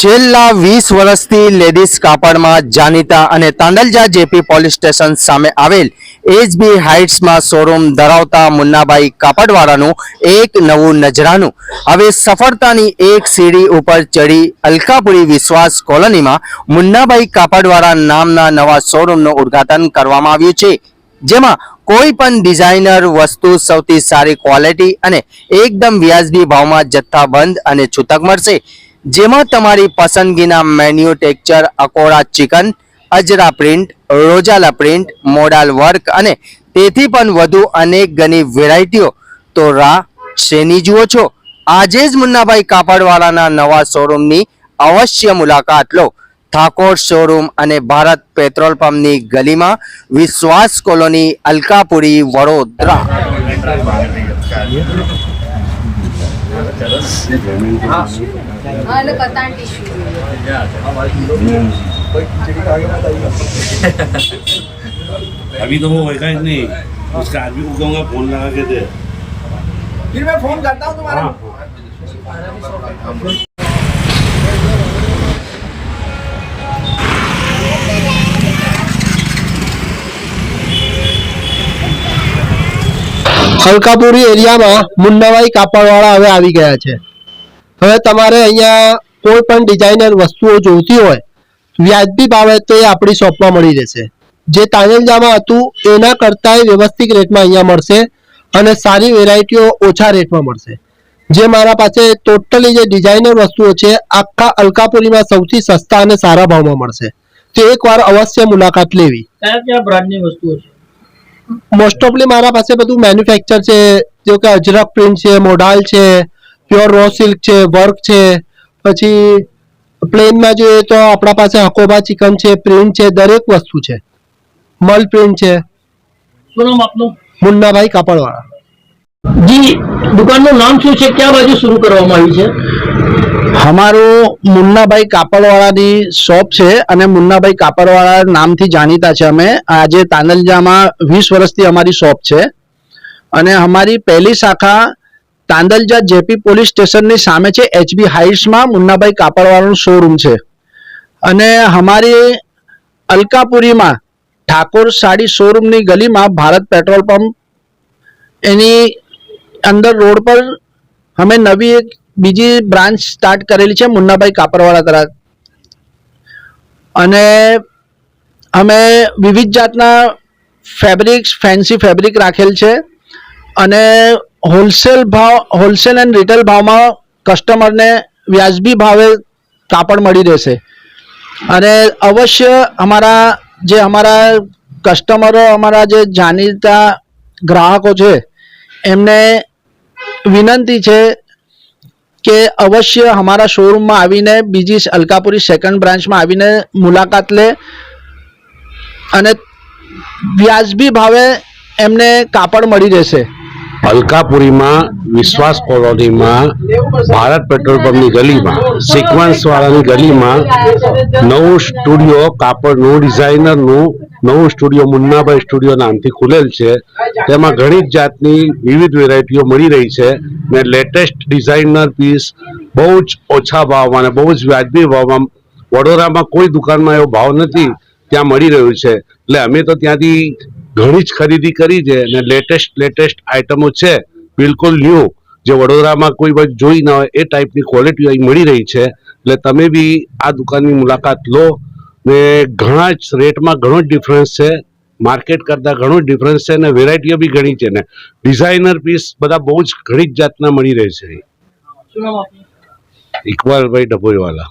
છેલ્લા વીસ વર્ષથી લેડીઝ કાપડમાં જાણીતા અને તાંડલજા જેપી પોલીસ સ્ટેશન સામે આવેલ એચબી હાઇટ્સમાં શોરૂમ ધરાવતા મુન્નાભાઈ કાપડવાળાનું એક નવું નજરાનું. હવે સફળતાની એક સીડી ઉપર ચડી અલકાપુરી વિશ્વાસ કોલોનીમાં મુન્નાભાઈ કાપડવાળા નામના નવા શોરૂમનું ઉદ્ઘાટન કરવામાં આવ્યું છે, જેમાં કોઈ પણ ડિઝાઇનર, વસ્તુ સૌથી સારી ક્વોલિટી અને એકદમ વ્યાજબી ભાવમાં જથ્થાબંધ અને છૂટક મળશે. જેમાં તમારી પસંદગીના મેન્યુટેક્ચર અકોડા ચિકન અજરા પ્રિન્ટ રોજાલા પ્રિન્ટ મોડાલ વર્ક અને તેથી પણ વધુ અનેક ઘણી વેરાયટીઓ તો રા, શેની જુઓ છો? આજે જ મુન્નાભાઈ કાપડવાળાના નવા શોરૂમની અવશ્ય મુલાકાત લો. ઠાકોર શોરૂમ અને ભારત પેટ્રોલ પંપની ગલીમાં વિશ્વાસ કોલોની, અલકાપુરી, વડોદરા. અને કતાણ ટીશ્યુ अभी तो वो होएगा ही नहीं उसका आदमी को कहूँगा फोन लगा के दे फिर मैं फोन करता हूँ तुम्हारा અલકાપુરી એરિયામાં મુન્નાભાઈ કાપડવાળા હવે આવી ગયા છે હવે તમારે અહીંયા કોઈ પણ ડિઝાઇનર વસ્તુઓ જોઈતી હોય વ્યાજબી ભાવે તો એ આપણી શોપમાં મળી રહેશે. જે તાંજલજામાં હતું એના કરતાંય વ્યવસ્થિત રેટમાં અહીંયા મળશે અને સારી વેરાયટીઓ ઓછા રેટમાં મળશે. જે મારા પાસે ટોટલી જે ડિઝાઇનર વસ્તુઓ છે આખા અલકાપુરીમાં સૌથી સસ્તા અને સારા ભાવમાં મળશે. તો એકવાર અવશ્ય મુલાકાત લેવી. કયા કયા બ્રાન્ડની વસ્તુઓ છે? મોસ્ટ ઓફલી મારા પાસે બધું મેન્યુફેક્ચર છે જો કે અજરક પ્રિન્ટ છે મોડાલ છે પ્યોર રો સિલ્ક છે વર્ક છે. પછી પ્લેનમાં જોઈએ તો આપણા પાસે હકોબા ચિકન છે પ્રિન્ટ છે દરેક વસ્તુ છે. મલ પ્રિન્ટ છે. શું નામ આપનું? મુન્નાભાઈ કાપડવાળા. જી દુકાનનું નામ શું છે? ક્યાં બાજુ શરૂ કરવામાં આવી છે? અમારું મુન્નાભાઈ કાપડવાળાની શોપ છે અને મુન્નાભાઈ કાપડવાળા નામથી જાણીતા છે અમે. આજે તાનલજામાં વીસ વર્ષથી અમારી શોપ છે. અને અમારી પહેલી શાખા તાંદલજા જેપી પોલીસ સ્ટેશનની સામે છે. એચબી હાઇટ્સમાં મુન્નાભાઈ કાપડવાળાનું શોરૂમ છે. અને અમારી અલકાપુરીમાં ઠાકોર સાડી શોરૂમની ગલીમાં ભારત પેટ્રોલ પંપ એની અંદર રોડ પર અમે નવી એક બીજી બ્રાન્ચ સ્ટાર્ટ કરેલી છે મુન્નાભાઈ કાપરવાળા તરફ. અને અમે વિવિધ જાતના ફેબ્રિક્સ, ફેન્સી ફેબ્રિક રાખેલ છે. અને હોલસેલ ભાવ, હોલસેલ એન્ડ રિટેલ ભાવમાં કસ્ટમરને વ્યાજબી ભાવે કાપડ મળી રહેશે. અને અવશ્ય અમારા જે અમારા કસ્ટમરો અમારા જે જાણીતા ગ્રાહકો છે, એમને વિનંતી છે કે અવશ્ય અમારા શોરૂમમાં આવીને બીજી અલકાપુરી સેકન્ડ બ્રાન્ચમાં આવીને મુલાકાત લે અને વ્યાજબી ભાવે એમને કાપડ મળી રહેશે. અલકાપુરીમાં વિશ્વાસ કોલોનીમાં, ભારત પેટ્રોલ પંપની ગલીમાં સિક્વન્સ વાળાની ગલીમાં, નવું સ્ટુડિયો કાપડનું ડિઝાઇનરનું, નવું સ્ટુડિયો મુન્નાભાઈ સ્ટુડિયો નામથી ખુલેલ છે. તેમાં ઘણી જ જાતની વિવિધ વેરાયટીઓ મળી રહી છે ને લેટેસ્ટ ડિઝાઇનર પીસ બહુ જ ઓછા ભાવમાં અને બહુ જ વ્યાજબી ભાવમાં વડોદરામાં કોઈ દુકાનમાં એવો ભાવ નથી ત્યાં મળી રહ્યું છે. એટલે અમે તો ત્યાંથી ઘણી જ ખરીદી કરી છે અને લેટેસ્ટ લેટેસ્ટ આઇટમો છે બિલકુલ ન્યૂ જે વડોદરામાં કોઈ વાર જોઈ ના હોય એ ટાઈપની ક્વોલિટી અહીં મળી રહી છે. એટલે તમે બી આ દુકાનની મુલાકાત લો ને ઘણા જ રેટમાં ઘણો જ ડિફરન્સ છે. માર્કેટ કરતાં ઘણો જ ડિફરન્સ છે અને વેરાયટીઓ બી ઘણી છે ને. ડિઝાઇનર પીસ બધા બહુ જ ઘણી જ જાતના મળી રહે છે ઇકબાલભાઈ ડભોઈવાલા.